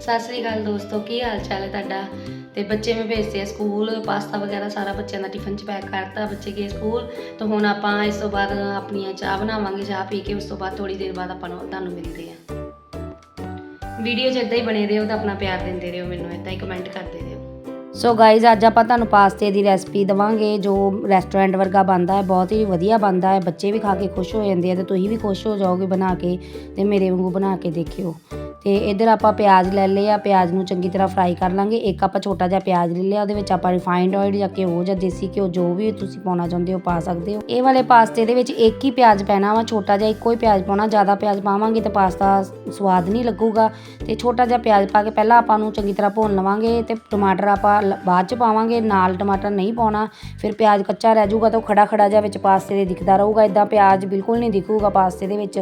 ਸਤਿ ਸ੍ਰੀ ਅਕਾਲ ਦੋਸਤੋ, ਕੀ ਹਾਲ ਚਾਲ ਹੈ ਤੁਹਾਡਾ? ਤੇ ਬੱਚੇ ਮੈਂ ਭੇਜਦੇ ਆ ਸਕੂਲ, ਪਾਸਤਾ ਵਗੈਰਾ ਸਾਰਾ ਬੱਚਿਆਂ ਦਾ ਟਿਫਨ ਚ ਪੈਕ ਕਰਤਾ, ਬੱਚੇ ਗਏ ਸਕੂਲ। ਤਾਂ ਹੁਣ ਆਪਾਂ ਇਸ ਤੋਂ ਬਾਅਦ ਆਪਣੀਆਂ ਚਾਹ ਬਣਾਵਾਂਗੇ, ਚਾਹ ਪੀ ਕੇ ਉਸ ਤੋਂ ਬਾਅਦ ਥੋੜੀ ਦੇਰ ਬਾਅਦ ਆਪਾਂ ਨੂੰ ਤੁਹਾਨੂੰ ਮਿਲਦੇ ਆ ਵੀਡੀਓ 'ਚ ਇਦਾਂ ਹੀ ਬਣੇ ਰਹੋ ਤਾਂ ਆਪਣਾ ਪਿਆਰ ਦਿੰਦੇ ਰਹੋ ਮੈਨੂੰ ਇਦਾਂ ਹੀ ਕਮੈਂਟ ਕਰਦੇ ਰਹੋ। ਸੋ ਗਾਇਜ਼ ਅੱਜ ਆਪਾਂ ਤੁਹਾਨੂੰ ਪਾਸਤੇ ਦੀ ਰੈਸਪੀ ਦਵਾਂਗੇ, ਜੋ ਰੈਸਟੋਰੈਂਟ ਵਰਗਾ ਬਣਦਾ ਹੈ, ਬਹੁਤ ਹੀ ਵਧੀਆ ਬਣਦਾ ਹੈ। ਬੱਚੇ ਵੀ ਖਾ ਕੇ ਖੁਸ਼ ਹੋ ਜਾਂਦੇ ਆ ਤੇ ਤੁਸੀਂ ਵੀ ਖੁਸ਼ ਹੋ ਜਾਓਗੇ ਬਣਾ ਕੇ ਤੇ ਮੇਰੇ ਵਾਂਗੂ ਬਣਾ ਕੇ ਦੇਖਿਓ। ਤੇ ਇਧਰ ਆਪਾਂ ਪਿਆਜ਼ ਲੈ ਲਏ ਆ, ਪਿਆਜ਼ ਨੂੰ ਚੰਗੀ ਤਰ੍ਹਾਂ ਫਰਾਈ ਕਰ ਲਾਂਗੇ। ਇੱਕ ਆਪਾਂ ਛੋਟਾ ਜਿਹਾ ਪਿਆਜ਼ ਲੈ ਲਿਆ, ਉਹਦੇ ਵਿੱਚ ਆਪਾਂ ਰਿਫਾਈਨਡ ਆਇਲ ਜਾਂ ਘਿਓ ਜਾਂ ਦੇਸੀ ਘਿਓ, ਜੋ ਵੀ ਤੁਸੀਂ ਪਾਉਣਾ ਚਾਹੁੰਦੇ ਹੋ ਪਾ ਸਕਦੇ ਹੋ। ਇਹ ਵਾਲੇ ਪਾਸਤੇ ਦੇ ਵਿੱਚ ਇੱਕ ਹੀ ਪਿਆਜ਼ ਪੈਣਾ ਵਾ, ਛੋਟਾ ਜਿਹਾ ਇੱਕੋ ਹੀ ਪਿਆਜ਼ ਪਾਉਣਾ, ਜ਼ਿਆਦਾ ਪਿਆਜ਼ ਪਾਵਾਂਗੇ ਤਾਂ ਪਾਸਤਾ ਸਵਾਦ ਨਹੀਂ ਲੱਗੂਗਾ। ਤੇ ਛੋਟਾ ਜਿਹਾ ਪਿਆਜ਼ ਪਾ ਕੇ ਪਹਿਲਾਂ ਆਪਾਂ ਨੂੰ ਚੰਗੀ ਤਰ੍ਹਾਂ ਭੁੰਨ ਲਵਾਂਗੇ ਤੇ ਟਮਾਟਰ ਆਪਾਂ ਬਾਅਦ ਚ ਪਾਵਾਂਗੇ, ਨਾਲ ਟਮਾਟਰ ਨਹੀਂ ਪਾਉਣਾ। ਫਿਰ ਪਿਆਜ਼ ਕੱਚਾ ਰਹਿ ਜਾਊਗਾ ਤਾਂ ਉਹ ਖੜਾ ਖੜਾ ਜਿਹਾ ਵਿੱਚ ਪਾਸਤੇ ਦੇ ਦਿਖਦਾ ਰਹੂਗਾ ਇਦਾਂ ਪਿਆਜ਼ ਬਿਲਕੁਲ ਨਹੀਂ ਦਿਖੂਗਾ ਪਾਸਤੇ ਦੇ ਵਿੱਚ।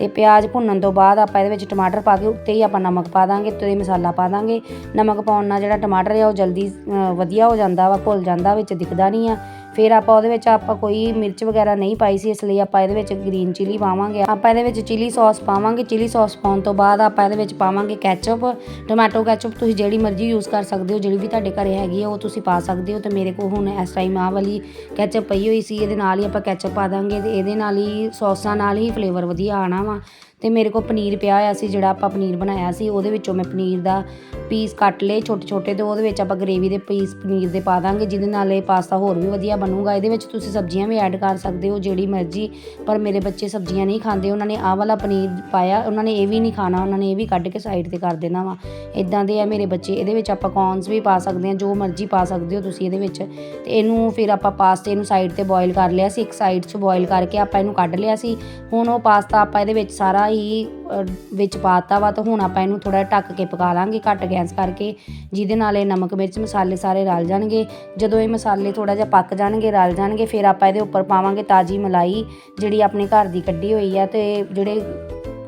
ਤੇ ਪਿਆਜ਼ ਭੁੰਨਣ ਤੋਂ ਬਾਅਦ ਆਪਾਂ ਇਹਦੇ ਵਿੱਚ ਟਮਾਟਰ ਪਾ ਕੇ ਉੱਤੇ ਹੀ ਆਪਾਂ ਨਮਕ ਪਾ ਦਾਂਗੇ ਤੇ ਮਸਾਲਾ ਪਾ ਦਾਂਗੇ। ਨਮਕ ਪਾਉਣ ਨਾਲ ਜਿਹੜਾ ਟਮਾਟਰ ਹੈ ਉਹ ਜਲਦੀ ਵਧੀਆ ਹੋ ਜਾਂਦਾ ਵਾ, ਘੁਲ ਜਾਂਦਾ, ਵਿੱਚ ਦਿਖਦਾ ਨਹੀਂ ਆ। ਫਿਰ ਆਪਾਂ ਉਹਦੇ ਵਿੱਚ ਆਪਾਂ ਕੋਈ ਮਿਰਚ ਵਗੈਰਾ ਨਹੀਂ ਪਾਈ ਸੀ, ਇਸ ਲਈ ਆਪਾਂ ਇਹਦੇ ਵਿੱਚ ਗ੍ਰੀਨ ਚਿਲੀ ਪਾਵਾਂਗੇ। ਆਪਾਂ ਇਹਦੇ ਵਿੱਚ ਚਿਲੀ ਸੌਸ ਪਾਵਾਂਗੇ। ਚਿਲੀ ਸੌਸ ਪਾਉਣ ਤੋਂ ਬਾਅਦ ਆਪਾਂ ਇਹਦੇ ਵਿੱਚ ਪਾਵਾਂਗੇ ਕੈਚਅਪ ਟੋਮੈਟੋ ਕੈਚਅਪ ਤੁਸੀਂ ਜਿਹੜੀ ਮਰਜ਼ੀ ਯੂਜ਼ ਕਰ ਸਕਦੇ ਹੋ, ਜਿਹੜੀ ਵੀ ਤੁਹਾਡੇ ਘਰੇ ਹੈਗੀ ਹੈ ਉਹ ਤੁਸੀਂ ਪਾ ਸਕਦੇ ਹੋ। ਤੇ ਮੇਰੇ ਕੋਲ ਹੁਣ ਇਸ ਟਾਈਮ ਆਹ ਵਾਲੀ ਕੈਚਅਪ ਪਈ ਹੋਈ ਸੀ, ਇਹਦੇ ਨਾਲ ਹੀ ਆਪਾਂ ਕੈਚਅਪ ਪਾ ਦਾਂਗੇ ਤੇ ਇਹਦੇ ਨਾਲ ਹੀ ਸੌਸਾਂ ਨਾਲ ਹੀ ਫਲੇਵਰ ਵਧੀਆ ਆਣਾ ਵਾ। ਤੇ ਮੇਰੇ ਕੋਲ ਪਨੀਰ ਪਿਆ ਹੋਇਆ ਸੀ, ਜਿਹੜਾ ਆਪਾਂ ਪਨੀਰ ਬਣਾਇਆ ਸੀ, ਉਹਦੇ ਵਿੱਚੋਂ ਮੈਂ ਪਨੀਰ ਦਾ ਪੀਸ ਕੱਟ ਲਏ ਛੋਟੇ ਛੋਟੇ ਤੇ ਉਹਦੇ ਵਿੱਚ ਆਪਾਂ ਗ੍ਰੇਵੀ ਦੇ ਪੀਸ ਪਨੀਰ ਦੇ ਪਾ ਦਾਂਗੇ, ਜਿਹਦੇ ਨਾਲ ਇਹ ਪਾਸਤਾ ਹੋਰ ਵੀ ਵਧੀਆ ਬਣੂਗਾ। ਇਹਦੇ ਵਿੱਚ ਤੁਸੀਂ ਸਬਜ਼ੀਆਂ ਵੀ ਐਡ ਕਰ ਸਕਦੇ ਹੋ, ਜਿਹੜੀ ਮਰਜ਼ੀ, ਪਰ ਮੇਰੇ ਬੱਚੇ ਸਬਜ਼ੀਆਂ ਨਹੀਂ ਖਾਂਦੇ, ਉਹਨਾਂ ਨੇ ਆਹ ਵਾਲਾ ਪਨੀਰ ਪਾਇਆ, ਉਹਨਾਂ ਨੇ ਇਹ ਵੀ ਨਹੀਂ ਖਾਣਾ, ਉਹਨਾਂ ਨੇ ਇਹ ਵੀ ਕੱਢ ਕੇ ਸਾਈਡ ਤੇ ਕਰ ਦੇਣਾ ਵਾ। ਇਦਾਂ ਦੇ ਆ ਮੇਰੇ ਬੱਚੇ, ਇਹਦੇ ਵਿੱਚ ਆਪਾਂ ਕੌਰਨਸ ਵੀ ਪਾ ਸਕਦੇ ਹਾਂ, ਜੋ ਮਰਜ਼ੀ ਪਾ ਸਕਦੇ ਹੋ ਤੁਸੀਂ ਇਹਦੇ ਵਿੱਚ। ਤੇ ਇਹਨੂੰ ਫਿਰ ਆਪਾਂ ਪਾਸਤੇ ਨੂੰ ਸਾਈਡ ਤੇ ਬੋਇਲ ਕਰ ਲਿਆ ਸੀ, ਇੱਕ ਸਾਈਡ 'ਚ ਬੋਇਲ ਕਰਕੇ ਆਪਾਂ ਇਹਨੂੰ ਕੱਢ ਲਿਆ ਸੀ। ਹੁਣ ਉਹ ਪਾਸਤਾ ਆਪਾਂ ਇਹਦੇ ਵਿੱਚ ਸਾਰਾ ਹੀ ਅ, ਵਿੱਚ ਪਾਤਾ ਵਾ ਤਾਂ ਹੁਣ ਆਪਾਂ ਇਹਨੂੰ ਥੋੜਾ ਢੱਕ ਕੇ ਪਕਾ ਲਾਂਗੇ ਘੱਟ ਗੈਸ ਕਰਕੇ। ਜਿਹਦੇ ਨਾਲ ਇਹ ਨਮਕ ਮਿਰਚ ਮਸਾਲੇ ਸਾਰੇ ਰਲ ਜਾਣਗੇ। ਜਦੋਂ ਇਹ ਮਸਾਲੇ ਥੋੜਾ ਜਿਹਾ ਪੱਕ ਜਾਣਗੇ ਰਲ ਜਾਣਗੇ ਫਿਰ ਆਪਾਂ ਇਹਦੇ ਉੱਪਰ ਪਾਵਾਂਗੇ ਤਾਜੀ ਮਲਾਈ ਜਿਹੜੀ ਆਪਣੇ ਘਰ ਦੀ ਕੱਢੀ ਹੋਈ ਆ ਤੇ ਜਿਹੜੇ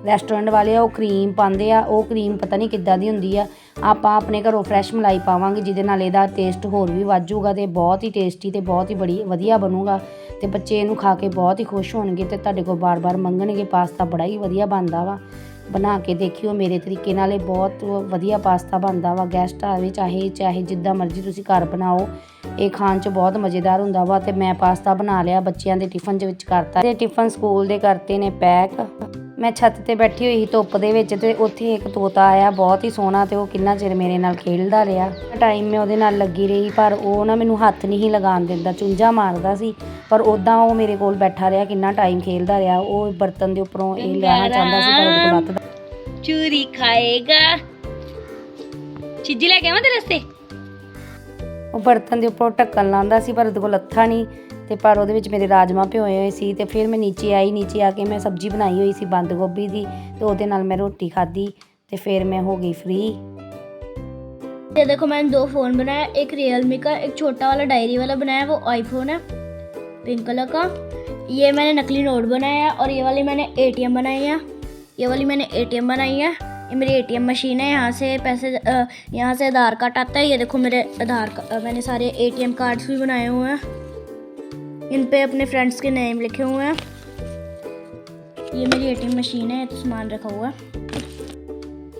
ਰੈਸਟੋਰੈਂਟ ਵਾਲੇ ਆ, ਉਹ ਕਰੀਮ ਪਾਉਂਦੇ ਆ, ਉਹ ਕਰੀਮ ਪਤਾ ਨਹੀਂ ਕਿੱਦਾਂ ਦੀ ਹੁੰਦੀ ਆ। ਆਪਾਂ ਆਪਣੇ ਘਰੋਂ ਫਰੈਸ਼ ਮਲਾਈ ਪਾਵਾਂਗੇ, ਜਿਹਦੇ ਨਾਲ ਇਹਦਾ ਟੇਸਟ ਹੋਰ ਵੀ ਵਾਜੂਗਾ ਤੇ ਬਹੁਤ ਹੀ ਟੇਸਟੀ ਤੇ ਬਹੁਤ ਹੀ ਬੜੀ ਵਧੀਆ ਬਣੂਗਾ। ਤੇ ਬੱਚੇ ਇਹਨੂੰ ਖਾ ਕੇ ਬਹੁਤ ਹੀ ਖੁਸ਼ ਹੋਣਗੇ ਤੇ ਤੁਹਾਡੇ ਕੋਲ ਬਾਰ-ਬਾਰ ਮੰਗਣਗੇ, ਪਾਸਤਾ ਬੜਾ ਹੀ ਵਧੀਆ ਬਣਦਾ ਵਾ। ਬਣਾ ਕੇ ਦੇਖਿਓ ਮੇਰੇ ਤਰੀਕੇ ਨਾਲ, ਇਹ ਬਹੁਤ ਵਧੀਆ ਪਾਸਤਾ ਬਣਦਾ ਵਾ। ਗੈਸਟ ਆਵੇ, ਚਾਹੇ ਚਾਹੇ ਜਿੱਦਾਂ ਮਰਜ਼ੀ ਤੁਸੀਂ ਘਰ ਬਣਾਓ, ਇਹ ਖਾਣ 'ਚ ਬਹੁਤ ਮਜ਼ੇਦਾਰ ਹੁੰਦਾ ਵਾ ਤੇ ਮੈਂ ਪਾਸਤਾ ਬਣਾ ਲਿਆ, ਬੱਚਿਆਂ ਦੇ ਟਿਫਨ ਦੇ ਵਿੱਚ ਕਰਤਾ। ਤੇ ਟਿਫਨ ਸਕੂਲ ਦੇ ਕਰਤੇ ਨੇ ਪੈਕ। ਮੈਂ ਛੱਤ ਤੇ ਬੈਠੀ ਹੋਈ ਸੀ ਧੁੱਪ ਦੇ ਵਿੱਚ ਤੇ ਉੱਥੇ ਇੱਕ ਤੋਤਾ ਆਇਆ ਬਹੁਤ ਹੀ ਸੋਹਣਾ ਤੇ ਉਹ ਕਿੰਨਾ ਚਿਰ ਮੇਰੇ ਨਾਲ ਖੇਡਦਾ ਰਿਹਾ। ਟਾਈਮ ਮੈਂ ਉਹਦੇ ਨਾਲ ਲੱਗੀ ਰਹੀ ਪਰ ਉਹ ਨਾ ਮੈਨੂੰ ਹੱਥ ਨਹੀਂ ਲਗਾਉਣ ਦਿੰਦਾ ਚੁੰਝਾ ਮਾਰਦਾ ਸੀ। ਪਰ ਉਦਾਂ ਉਹ ਮੇਰੇ ਕੋਲ ਬੈਠਾ ਰਿਹਾ ਕਿੰਨਾ ਟਾਈਮ ਖੇਡਦਾ ਰਿਹਾ। ਉਹ ਬਰਤਨ ਦੇ ਉੱਪਰੋਂ ਇਹ ਲੈਣਾ ਚਾਹੁੰਦਾ ਸੀ ਪਰ ਉਹਦੇ ਕੋਲ ਦਾ ਚੂਰੀ ਖਾਏਗਾ। ਚੀਜ਼ੀ ਲੈ ਕੇ ਆਵਾਂ ਤੇਰੇ ਰਸਤੇ ਉਹ ਬਰਤਨ ਦੇ ਉੱਪਰ ਢੱਕਣ ਲਾਉਂਦਾ ਸੀ ਪਰ ਉਹਦੇ ਕੋਲ ਲੱਥਾ ਨਹੀਂ। ਤੇ ਪਰ ਉਹਦੇ ਵਿੱਚ ਮੇਰੇ ਰਾਜਮਾ ਭਿਓਏ ਹੋਏ ਸੀ ਤੇ ਫਿਰ ਮੈਂ ਨੀਚੇ ਆਈ ਨੀਚੇ ਆ ਕੇ ਮੈਂ ਸਬਜ਼ੀ ਬਣਾਈ ਹੋਈ ਸੀ ਬੰਦ ਗੋਭੀ ਦੀ ਤੇ ਉਹਦੇ ਨਾਲ ਮੈਂ ਰੋਟੀ ਖਾਧੀ ਤੇ ਫਿਰ ਮੈਂ ਹੋ ਗਈ ਫ੍ਰੀ ये देखो मैंने दो फ़ोन बनाया एक रियलमी का एक छोटा वाला डायरी वाला बनाया वो आईफोन है पिंक कलर का ये मैंने नकली नोट बनाया है और ये वाली मैंने एटीएम बनाई है ये वाली मैंने एटीएम बनाई है ये मेरी एटीएम मशीन है यहाँ से पैसे अ, यहाँ से आधार कार्ड आता है ये देखो मेरे आधार का- अ, मैंने सारे एटीएम कार्ड्स भी बनाए हुए हैं इन पे अपने फ्रेंड्स के नेम लिखे हुए हैं ये मेरी एटीएम मशीन है ये तो सामान रखा हुआ है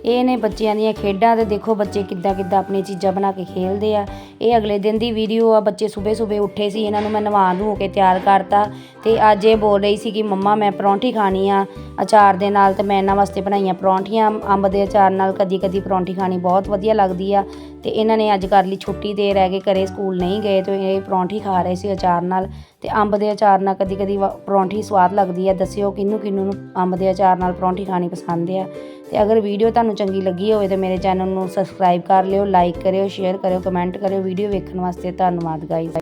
ਇਹ ਨੇ ਬੱਚਿਆਂ ਦੀਆਂ ਖੇਡਾਂ ਤੇ ਦੇਖੋ ਬੱਚੇ ਕਿੱਦਾਂ ਕਿੱਦਾਂ ਆਪਣੀਆਂ ਚੀਜ਼ਾਂ ਬਣਾ ਕੇ ਖੇਲਦੇ ਆ ਇਹ ਅਗਲੇ ਦਿਨ ਦੀ ਵੀਡੀਓ ਆ, ਬੱਚੇ ਸਵੇਰੇ ਸਵੇਰੇ ਉੱਠੇ ਸੀ, ਇਹਨਾਂ ਨੂੰ ਮੈਂ ਨਵਾ ਧੂ ਕੇ ਤਿਆਰ ਕਰਤਾ ਤੇ ਅੱਜ ਇਹ ਬੋਲ ਰਹੀ ਸੀ ਕਿ ਮੰਮਾ ਮੈਂ ਪਰੌਂਠੀ ਖਾਣੀ ਆ, ਅਚਾਰ ਦੇ ਨਾਲ ਤੇ ਮੈਂ ਇਹਨਾਂ ਵਾਸਤੇ ਬਣਾਈਆਂ ਪਰੌਂਠੀਆਂ, ਅੰਬ ਦੇ ਅਚਾਰ ਨਾਲ ਕਦੀ ਕਦੀ ਪਰੌਂਠੀ ਖਾਣੀ ਬਹੁਤ ਵਧੀਆ ਲੱਗਦੀ ਆ ਤੇ ਇਹਨਾਂ ਨੇ ਅੱਜ ਕਰ ਲਈ ਛੁੱਟੀ ਦੇ ਰਹਿ ਗਏ ਘਰੇ ਸਕੂਲ ਨਹੀਂ ਗਏ ਤੇ ਇਹ ਪਰੌਂਠੀ ਖਾ ਰਹੇ ਸੀ ਅਚਾਰ ਨਾਲ ਤੇ ਅੰਬ ਦੇ ਅਚਾਰ ਨਾਲ ਕਦੀ ਕਦੀ ਵਾ- ਪਰੌਂਠੀ ਸਵਾਦ ਲੱਗਦੀ ਆ, ਦੱਸਿਓ ਕਿਹਨੂੰ ਕਿਹਨੂੰ ਨੂੰ ਅੰਬ ਦੇ ਅਚਾਰ ਨਾਲ ਪਰੌਂਠੀ ਖਾਣੀ ਪਸੰਦ ਆ ਤੇ ਅਗਰ ਵੀਡੀਓ ਤੁਹਾਨੂੰ ਚੰਗੀ ਲੱਗੀ ਹੋਵੇ ਤਾਂ ਮੇਰੇ ਚੈਨਲ ਨੂੰ ਸਬਸਕ੍ਰਾਈਬ ਕਰ ਲਿਓ ਲਾਈਕ ਕਰਿਓ ਸ਼ੇਅਰ ਕਰਿਓ ਕਮੈਂਟ ਕਰਿਓ ਵੀਡੀਓ ਵੇਖਣ ਵਾਸਤੇ ਧੰਨਵਾਦ ਗਾਈਜ਼